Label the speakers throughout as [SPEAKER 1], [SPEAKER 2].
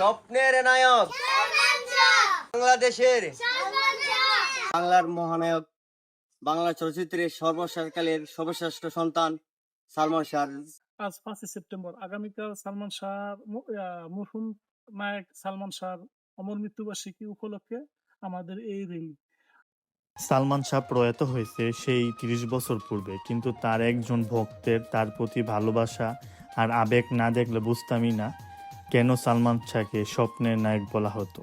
[SPEAKER 1] স্বপ্নের নায়ক। বাংলাদেশের বাংলার মহানায়ক বাংলা চলচ্চিত্রের সর্বশেষকালের সর্বশ্রেষ্ঠ সন্তান সালমান শাহ।
[SPEAKER 2] আজ পাঁচই সেপ্টেম্বর। আগামীকাল সালমান শাহ মরহুম নায়ক সালমান শাহ অমর মৃত্যুবার্ষিকী উপলক্ষে আমাদের এই র্যালি
[SPEAKER 3] সালমান শাহ প্রয়াত হয়েছে সেই তিরিশ বছর পূর্বে কিন্তু তার একজন ভক্তের তার প্রতি ভালোবাসা আর আবেগ না দেখলে বুঝতামই না। কেন সালমান শাহকে স্বপ্নের নায়ক বলা হতো?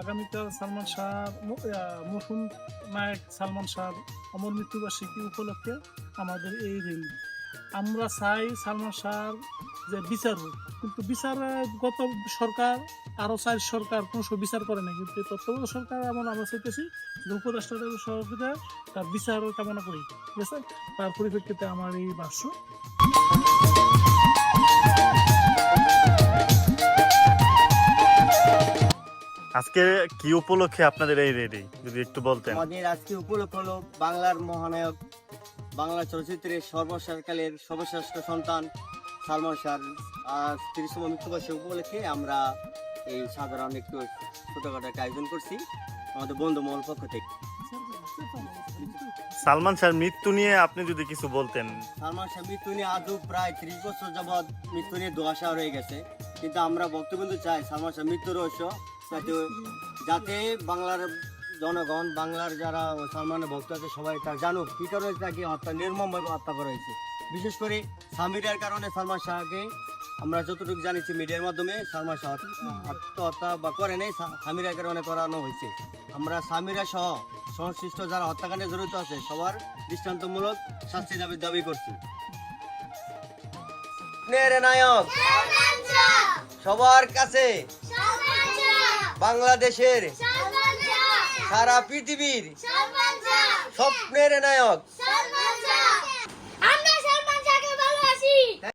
[SPEAKER 2] আগামীকাল সালমান শাহ মরহুম নায়ক সালমান শাহ অমর মৃত্যুবার্ষিকী উপলক্ষে আমাদের এই রিল আমরা চাই সালমান শাহ যে বিচার হোক কিন্তু বিচার গত সরকার আরও চার সরকার কোনো বিচার করে না কিন্তু তত্ত্বাবধায়ক সরকার এমন আমরা চাইতেছি যে উপদেষ্টাদের সহযোগিতা তার বিচার কামনা করি। ঠিক আছে? তার পরিপ্রেক্ষিতে আমার এই ভাষ্য।
[SPEAKER 3] আজকে কি উপলক্ষে আপনাদের এই রেডি? যদি একটু বলতেন।
[SPEAKER 1] আমাদের আজকে উপলক্ষ হলো বাংলার মহানায়ক বাংলা চলচ্চিত্রের সর্বশেষকালের সর্বশ্রেষ্ঠ সন্তান সালমান শাহ আজ তিরিশতম মৃত্যুবার্ষিকী উপলক্ষে আমরা এই সাধারণ একটু ছোটখাটো একটা আয়োজন করছি আমাদের বন্ধু মহল পক্ষ থেকে।
[SPEAKER 3] সালমান শাহর মৃত্যু নিয়ে আপনি যদি কিছু বলতেন।
[SPEAKER 1] সালমান শাহ মৃত্যু নিয়ে আজও প্রায় ত্রিশ বছর যাবৎ মৃত্যু নিয়ে দোয়াশা রয়ে গেছে। কিন্তু আমরা বক্তব্য চাই সালমান শাহ মৃত্যু রহস্য যাতে যাতে বাংলার জনগণ বাংলার যারা সালমানের ভক্ত আছে সবাই তার জানুক। কি কারণে তাকে হত্যা নির্মমভাবে হত্যা করা হয়েছে। বিশেষ করে সামিরার কারণে সালমান শাহকে আমরা যতটুকু জানিছি মিডিয়ার মাধ্যমে সালমান শাহ আত্মহত্যা বা করে নেই সামিরার কারণে করানো হয়েছে। আমরা সামিরা সহ সংশ্লিষ্ট যারা হত্যাকাণ্ডে জড়িত আছে সবার দৃষ্টান্তমূলক শাস্তি দাবি দাবি করছি। নায়ক সবার কাছে বাংলাদেশের সারা পৃথিবীর স্বপ্নের নায়ক।